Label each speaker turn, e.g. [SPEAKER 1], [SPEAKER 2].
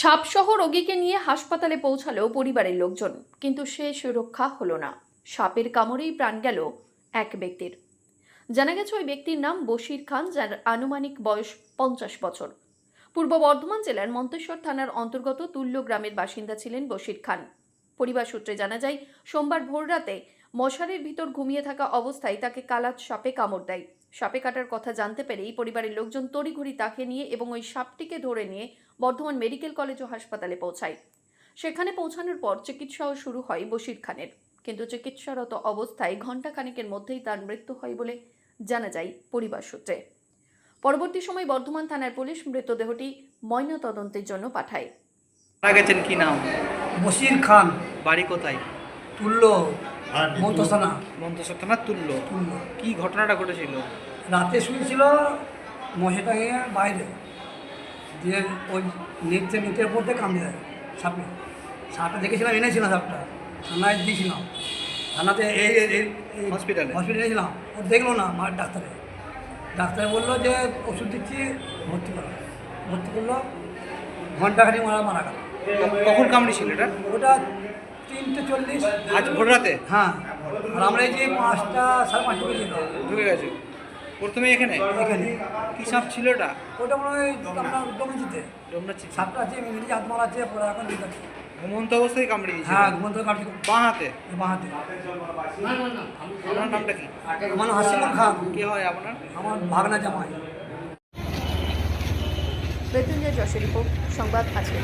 [SPEAKER 1] সাপসহ রোগীকে নিয়ে হাসপাতালে পৌঁছালো পরিবারের লোকজন, কিন্তু সে সুরক্ষা হলো না। সাপের কামড়েই প্রাণ গেল এক ব্যক্তির। জানা গেছে, ওই ব্যক্তির নাম বশির খান, যার আনুমানিক বয়স পঞ্চাশ বছর। পূর্ব বর্ধমান জেলার মন্তেশ্বর থানার অন্তর্গত তুল্য গ্রামের বাসিন্দা ছিলেন বশির খান। পরিবার সূত্রে জানা যায়, সোমবার ভোররাতে মশারির ভিতর ঘুমিয়ে থাকা অবস্থায় তাকে কালাত সাপে কামড় দেয়। সাপে কাটার কথা জানতে পেরেই পরিবারের লোকজন তড়িঘড়ি তাকে নিয়ে এবং ওই সাপটিকে ধরে নিয়ে বর্ধমান মেডিকেল কলেজ ও হাসপাতালে পৌঁছায়। সেখানে পৌঁছানোর পর চিকিৎসাও শুরু হয় বশির খানের। কিন্তু চিকিৎসারত অবস্থায় ঘণ্টা খানেকের মধ্যেই তার মৃত্যু হয় বলে জানা যায় পরিবার সূত্রে। পরবর্তী সময় বর্ধমান থানার পুলিশ মৃতদেহটি ময়নাতদন্তের জন্য পাঠায়।
[SPEAKER 2] মারা গেছেন কি নাম?
[SPEAKER 3] বশির খান।
[SPEAKER 2] বাড়ি কোথায়?
[SPEAKER 3] তুল্য মন্তসানা
[SPEAKER 2] মন্তসর তুল্য।
[SPEAKER 3] তুল্য।
[SPEAKER 2] কি ঘটনাটা ঘটেছিল?
[SPEAKER 3] রাতে শুয়েছিল মশাটাকে বাইরে। দিয়ে ওই নেটের উপর দিয়ে কামড়ে দেয় সাপে। সাপটা দেখেছিলাম এনেছিলাম সাপটা। থানায় দিয়েছিলাম। থানাতে এই
[SPEAKER 2] হসপিটালে?
[SPEAKER 3] হসপিটালে এনেছিলাম। ও দেখল না আমার ডাক্তারে। ডাক্তার বলল যে ওষুধ দিচ্ছি ভর্তি করো। ভর্তি করল ঘন্টাখানি মারা মারা গেল।
[SPEAKER 2] কখন কামড়েছিল এটা?
[SPEAKER 3] ওটা তিনটে চল্লিশ।
[SPEAKER 2] আজ ভোর রাতে?
[SPEAKER 3] হ্যাঁ। আর আমরা এই যে পাঁচটা সাড়ে পাঁচটা
[SPEAKER 2] ঢুকে গেছে? প্রথমে এখানে?
[SPEAKER 3] এখানে।
[SPEAKER 2] কি সাপ ছিল এটা
[SPEAKER 3] ওটা মনে হয় আপনার
[SPEAKER 2] ডোমনাচ্ছি
[SPEAKER 3] সাপটা আছে ইংরেজি হাত মারা আছে পরে এখন
[SPEAKER 2] ঘুমন্ত অবস্থায় কামড়ে দিয়েছিল?
[SPEAKER 3] হ্যাঁ ঘুমন্ত কাটছে
[SPEAKER 2] বাঁ হাতে?
[SPEAKER 3] বাঁ হাতে।
[SPEAKER 2] আপনার নামটা কি?
[SPEAKER 3] আমার হাসিমুল খান।
[SPEAKER 2] কে হয় আপনার?
[SPEAKER 3] আমার ভাগনা জামাই।
[SPEAKER 1] মৃত্যুঞ্জয় যশের রিপোর্ট সংবাদ আজকের